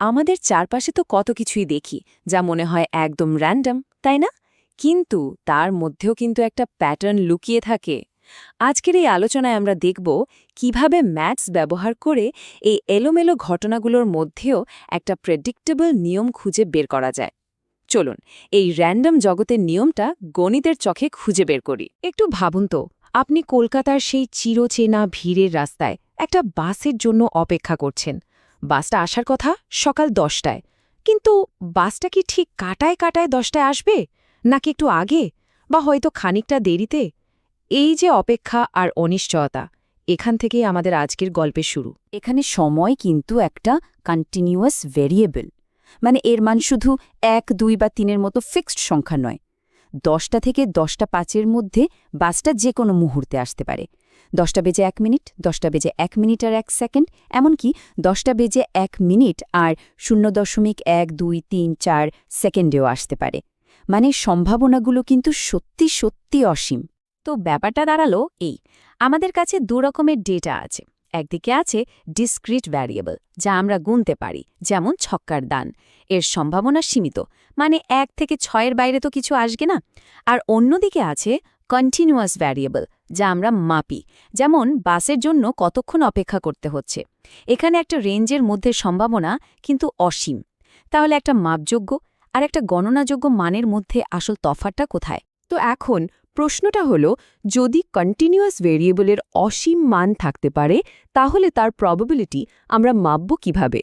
আমাদের চারপাশে তো কত কিছুই দেখি, যা মনে হয় একদম র্যান্ডম তাই না? কিন্তু তার মধ্যেও কিন্তু একটা প্যাটার্ন লুকিয়ে থাকে। আজকের এই আলোচনায় আমরা দেখব কীভাবে ম্যাথস ব্যবহার করে এই এলোমেলো ঘটনাগুলোর মধ্যেও একটা প্রেডিক্টেবল নিয়ম খুঁজে বের করা যায়। চলুন, এই র্যান্ডম জগতের নিয়মটা গণিতের চোখে খুঁজে বের করি। একটু ভাবুন তো, আপনি কলকাতার সেই চিরচেনা ভিড়ের রাস্তায় একটা বাসের জন্য অপেক্ষা করছেন। বাসটা আসার কথা সকাল দশটায়। কিন্তু বাসটা কি ঠিক কাটায় কাটায় দশটায় আসবে? নাকি একটু আগে? বা হয়তো খানিকটা দেরিতে? এই যে অপেক্ষা আর অনিশ্চয়তা, এখান থেকেই আমাদের আজকের গল্পের শুরু। এখানে সময় কিন্তু একটা কন্টিনিউয়াস ভেরিয়েবল মানে এর মান শুধু এক, দুই বা তিনের মতো ফিক্সড সংখ্যা নয়। দশটা থেকে দশটা পাঁচের মধ্যে বাসটা যে কোনো মুহূর্তে আসতে পারে। দশটা বেজে এক মিনিট, দশটা বেজে এক মিনিট আর এক সেকেন্ড, এমনকি দশটা বেজে এক মিনিট আর শূন্য দশমিক এক, দুই, তিন, চার সেকেন্ডেও আসতে পারে। মানে সম্ভাবনাগুলো কিন্তু সত্যি সত্যি অসীম। তো ব্যাপারটা দাঁড়াল এই। আমাদের কাছে দু রকমের ডেটা আছে। একদিকে আছে ডিসক্রিট ভ্যারিয়েবল যা আমরা গুনতে পারি, যেমন ছক্কার দান। এর সম্ভাবনা সীমিত মানে এক থেকে ছয়ের বাইরে তো কিছু আসবে না। আর অন্যদিকে আছে কন্টিনিউয়াস ভ্যারিয়েবল যা আমরা মাপি, যেমন বাসের জন্য কতক্ষণ অপেক্ষা করতে হচ্ছে। এখানে একটা রেঞ্জের মধ্যে সম্ভাবনা কিন্তু অসীম। তাহলে একটা মাপযোগ্য আর একটা গণনাযোগ্য মানের মধ্যে আসল তফাতটা কোথায়? তো এখন প্রশ্নটা হলো, যদি কন্টিনিউয়াস ভেরিয়েবলের অসীম মান থাকতে পারে, তাহলে তার প্রবাবিলিটি আমরা মাপব কীভাবে?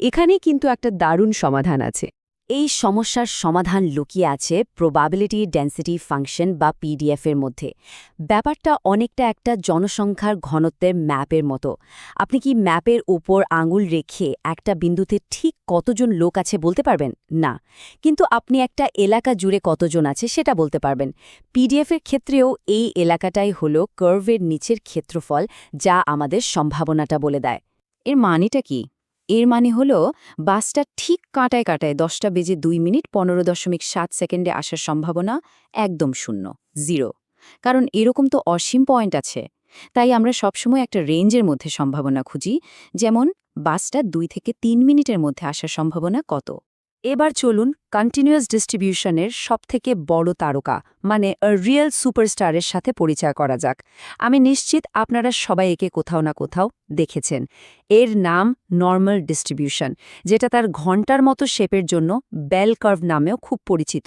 এখানেই কিন্তু একটা দারুণ সমাধান আছে। এই সমস্যার সমাধান লুকিয়ে আছে প্রবাবিলিটি ডেন্সিটি ফাংশন বা পিডিএফ এর মধ্যে। ব্যাপারটা অনেকটা একটা জনসংখ্যার ঘনত্বের ম্যাপের মতো। আপনি কি ম্যাপের উপর আঙুল রেখে একটা বিন্দুতে ঠিক কতজন লোক আছে বলতে পারবেন? না। কিন্তু আপনি একটা এলাকা জুড়ে কতজন আছে সেটা বলতে পারবেন। পিডিএফ এর ক্ষেত্রেও এই এলাকাটাই হলো কার্ভের নিচের ক্ষেত্রফল যা আমাদের সম্ভাবনাটা বলে দেয়। এর মানেটা কি? এর মানে হল, বাসটা ঠিক কাঁটায় কাঁটায় দশটা বেজে দুই মিনিট পনেরো দশমিক সাত সেকেন্ডে আসার সম্ভাবনা একদম শূন্য, জিরো। কারণ এরকম তো অসীম পয়েন্ট আছে। তাই আমরা সবসময় একটা রেঞ্জের মধ্যে সম্ভাবনা খুঁজি, যেমন বাসটা দুই থেকে তিন মিনিটের মধ্যে আসার সম্ভাবনা কত? এবার চলুন কন্টিনিউয়াস ডিস্ট্রিবিউশনের সবথেকে বড় তারকা মানে রিয়েল সুপারস্টারের সাথে পরিচয় করা যাক। আমি নিশ্চিত আপনারা সবাই একে কোথাও না কোথাও দেখেছেন। এর নাম নর্মাল ডিস্ট্রিবিউশন যেটা তার ঘণ্টার মতো শেপের জন্য বেল কার্ভ নামেও খুব পরিচিত।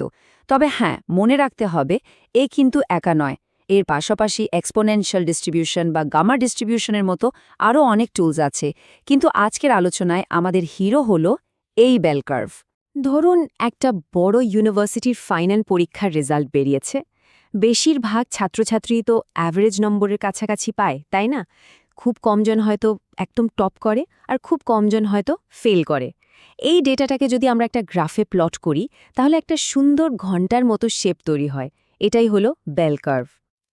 তবে হ্যাঁ মনে রাখতে হবে, এ কিন্তু একা নয়। এর পাশাপাশি এক্সপোনেনশিয়াল ডিস্ট্রিবিউশন বা গামা ডিস্ট্রিবিউশনের মতো আরও অনেক টুলস আছে। কিন্তু আজকের আলোচনায় আমাদের হিরো হল এই বেল কার্ভ ধরুন, একটা বড় ইউনিভার্সিটির ফাইনাল পরীক্ষার রেজাল্ট বেরিয়েছে। বেশিরভাগ ছাত্রছাত্রী তো অ্যাভারেজ নম্বরের কাছাকাছি পায়, তাই না? খুব কমজন হয়তো একদম টপ করে আর খুব কমজন হয়তো ফেল করে। এই ডেটাটাকে যদি আমরা একটা গ্রাফে প্লট করি, তাহলে একটা সুন্দর ঘণ্টার মতো শেপ তৈরি হয়। এটাই হলো বেল কার্ভ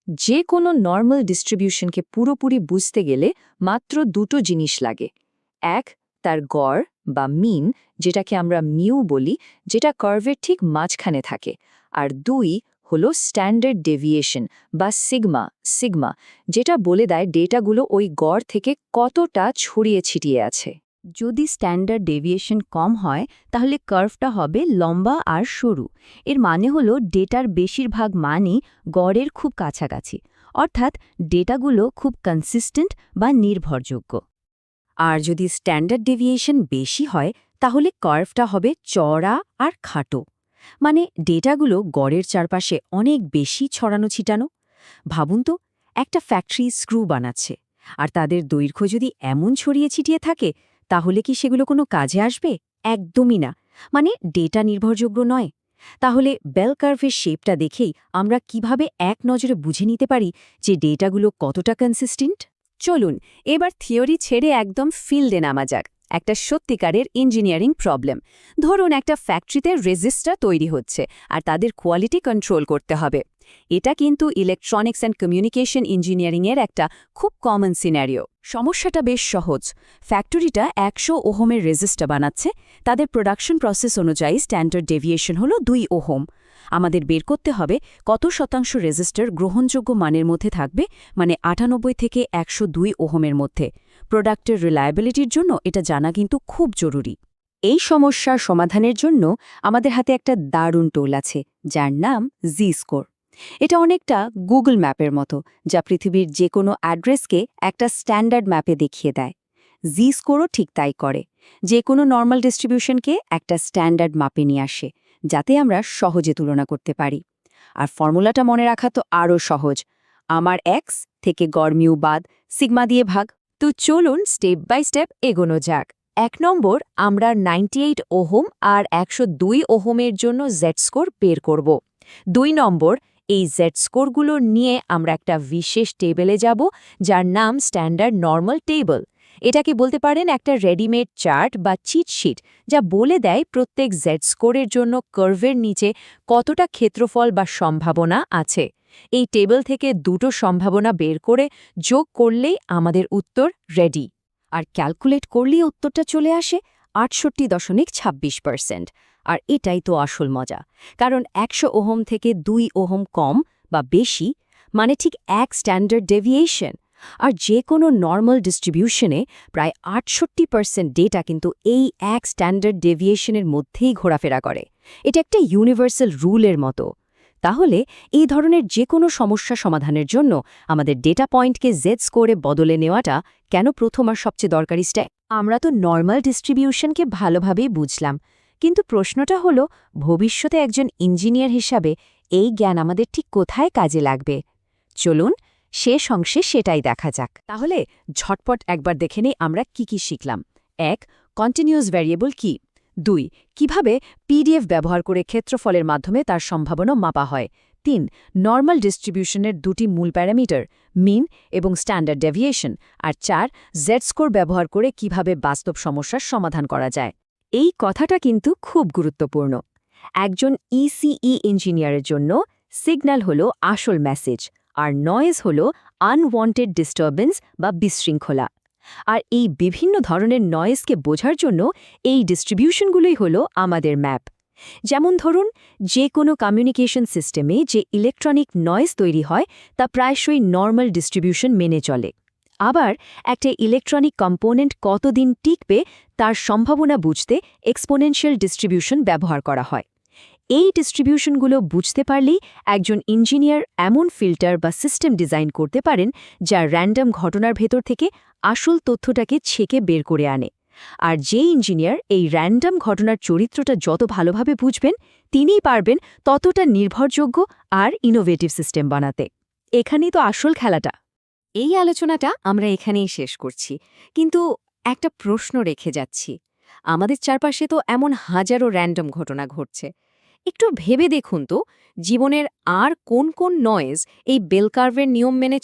যে কোনো নর্মাল ডিস্ট্রিবিউশনকে পুরোপুরি বুঝতে গেলে মাত্র দুটো জিনিস লাগে। এক, তার গড় বা মিন যেটাকে আমরা মিউ বলি, যেটা কার্ভের ঠিক মাঝখানে থাকে। আর দুই হলো স্ট্যান্ডার্ড ডেভিয়েশন বা সিগমা সিগমা যেটা বলে দেয় ডেটাগুলো ওই গড় থেকে কতটা ছড়িয়ে ছিটিয়ে আছে। যদি স্ট্যান্ডার্ড ডেভিয়েশন কম হয়, তাহলে কার্ভটা হবে লম্বা আর সরু। এর মানে হলো ডেটার বেশিরভাগ মানই গড়ের খুব কাছাকাছি। অর্থাৎ ডেটাগুলো খুব কনসিস্টেন্ট বা নির্ভরযোগ্য। আর যদি স্ট্যান্ডার্ড ডেভিয়েশন বেশি হয়, তাহলে কার্ভটা হবে চড়া আর খাটো। মানে ডেটাগুলো গড়ের চারপাশে অনেক বেশি ছড়ানো ছিটানো। ভাবুন তো, একটা ফ্যাক্টরি স্ক্রু বানাচ্ছে, আর তাদের দৈর্ঘ্য যদি এমন ছড়িয়ে ছিটিয়ে থাকে, তাহলে কি সেগুলো কোনো কাজে আসবে? একদমই না। মানে ডেটা নির্ভরযোগ্য নয়। তাহলে বেল কার্ভের শেপটা দেখেই আমরা কীভাবে এক নজরে বুঝে নিতে পারি যে ডেটাগুলো কতটা কনসিস্টেন্ট চলুন, এবার থিওরি ছেড়ে একদম ফিল্ডে নামা যাক। একটা সত্যিকারের ইঞ্জিনিয়ারিং প্রবলেম। ধরুন একটা ফ্যাক্টরিতে রেজিস্টার তৈরি হচ্ছে আর তাদের কোয়ালিটি কন্ট্রোল করতে হবে। এটা কিন্তু ইলেকট্রনিক্স অ্যান্ড কমিউনিকেশন ইঞ্জিনিয়ারিংয়ের একটা খুব কমন সিনারিও। সমস্যাটা বেশ সহজ। ফ্যাক্টরিটা একশো ওহোমের রেজিস্টার বানাচ্ছে। তাদের প্রোডাকশন প্রসেস অনুযায়ী স্ট্যান্ডার্ড ডেভিয়েশন হল দুই ওহম। আমাদের বের করতে হবে কত শতাংশ রেজিস্টার গ্রহণযোগ্য মানের মধ্যে থাকবে মানে আটানব্বই থেকে একশো দুই ওহোমের মধ্যে। প্রোডাক্টের রিলায়াবিলিটির জন্য এটা জানা কিন্তু খুব জরুরি। এই সমস্যার সমাধানের জন্য আমাদের হাতে একটা দারুণ টোল আছে, যার নাম জি স্কোর এটা অনেকটা গুগল ম্যাপের মতো, যা পৃথিবীর যে কোনো অ্যাড্রেসকে একটা স্ট্যান্ডার্ড ম্যাপে দেখিয়ে দেয়। জি স্কোরও ঠিক তাই করে। যে কোনো নর্মাল ডিস্ট্রিবিউশনকে একটা স্ট্যান্ডার্ড মাপে নিয়ে আসে, যাতে আমরা সহজে তুলনা করতে পারি। আর ফর্মুলাটা মনে রাখা তো আরও সহজ। আমার এক্স থেকে গড়মিউ বাদ, সিগমা দিয়ে ভাগ। তো চলুন স্টেপ বাই স্টেপ এগোনো যাক। এক নম্বর, আমরা 98 ওহোম আর একশো দুই ওহমের জন্য জেড স্কোর বের করব। দুই নম্বর এই জেড স্কোরগুলো নিয়ে আমরা একটা বিশেষ টেবিলে যাব, যার নাম স্ট্যান্ডার্ড নর্মাল টেবল। এটাকে বলতে পারেন একটা রেডিমেড চার্ট বা চিটশিট যা বলে দেয় প্রত্যেক জেড স্কোরের জন্য কার্ভের নিচে কতটা ক্ষেত্রফল বা সম্ভাবনা আছে। এই টেবিল থেকে দুটো সম্ভাবনা বের করে যোগ করলেই আমাদের উত্তর রেডি আর ক্যালকুলেট করলেই উত্তরটা চলে আসে আটষট্টি দশমিক ছাব্বিশ পার্সেন্ট আর এটাই তো আসল মজা। কারণ একশো ওহম থেকে দুই ওহম কম বা বেশি মানে ঠিক এক স্ট্যান্ডার্ড ডেভিয়েশন। আর যে কোনো নর্মাল ডিস্ট্রিবিউশনে প্রায় আটষট্টি পার্সেন্ট ডেটা কিন্তু এই এক স্ট্যান্ডার্ড ডেভিয়েশনের মধ্যেই ঘোরাফেরা করে। এটা একটা ইউনিভার্সাল রুলের মতো। তাহলে এই ধরনের যে কোনো সমস্যা সমাধানের জন্য আমাদের ডেটা পয়েন্টকে জেড স্কোরে বদলে নেওয়াটা কেন প্রথম আর সবচেয়ে দরকারি স্ট্যাক আমরা তো নর্মাল ডিস্ট্রিবিউশনকে ভালোভাবেই বুঝলাম। কিন্তু প্রশ্নটা হলো, ভবিষ্যতে একজন ইঞ্জিনিয়ার হিসাবে এই জ্ঞান আমাদের ঠিক কোথায় কাজে লাগবে? চলুন শেষ অংশে সেটাই দেখা যাক। তাহলে ঝটপট একবার দেখে নেই আমরা কি কি শিখলাম। এক কন্টিনিউয়াস ভ্যারিয়েবল কি? দুই, কীভাবে পিডিএফ ব্যবহার করে ক্ষেত্রফলের মাধ্যমে তার সম্ভাবনা মাপা হয়? তিন নর্মাল ডিস্ট্রিবিউশনের দুটি মূল প্যারামিটার মিন এবং স্ট্যান্ডার্ড ডেভিয়েশন আর চার জেড স্কোর ব্যবহার করে কীভাবে বাস্তব সমস্যার সমাধান করা যায়? এই কথাটা কিন্তু খুব গুরুত্বপূর্ণ। একজন ইসিই ইঞ্জিনিয়ারের জন্য সিগন্যাল হল আসল মেসেজ আর নয়েজ হল আনওয়ান্টেড ডিস্টারবেন্স বা বিশৃঙ্খলা। আর এই বিভিন্ন ধরনের নয়েজকে বোঝার জন্য এই ডিস্ট্রিবিউশনগুলোই হল আমাদের ম্যাপ যেমন ধরুন যে কোনো কমিউনিকেশন সিস্টেমে যে ইলেকট্রনিক নয়েজ তৈরি হয়, তা প্রায়শই নর্মাল ডিস্ট্রিবিউশন মেনে চলে। আবার একটা ইলেকট্রনিক কম্পোনেন্ট কতদিন টিকবে তার সম্ভাবনা বুঝতে এক্সপোনেনশিয়াল ডিস্ট্রিবিউশন ব্যবহার করা হয়। এই ডিস্ট্রিবিউশনগুলো বুঝতে পারলেই একজন ইঞ্জিনিয়ার এমন ফিল্টার বা সিস্টেম ডিজাইন করতে পারেন যা র্যান্ডম ঘটনার ভেতর থেকে আসল তথ্যটাকে ছেকে বের করে আনে। আর যে ইঞ্জিনিয়ার এই র্যান্ডম ঘটনার চরিত্রটা যত ভালোভাবে বুঝবেন, তিনিই পারবেন ততটা নির্ভরযোগ্য আর ইনোভেটিভ সিস্টেম বানাতে। এখানেই তো আসল খেলাটা। এই আলোচনাটা আমরা এখানেই শেষ করছি। কিন্তু একটা প্রশ্ন রেখে যাচ্ছি। আমাদের চারপাশে তো এমন হাজারো র্যান্ডম ঘটনা ঘটছে। একটু ভেবে দেখুন তো, জীবনের আর কোন কোন নয়েজ এই বেলকার্ভের নিয়ম মেনে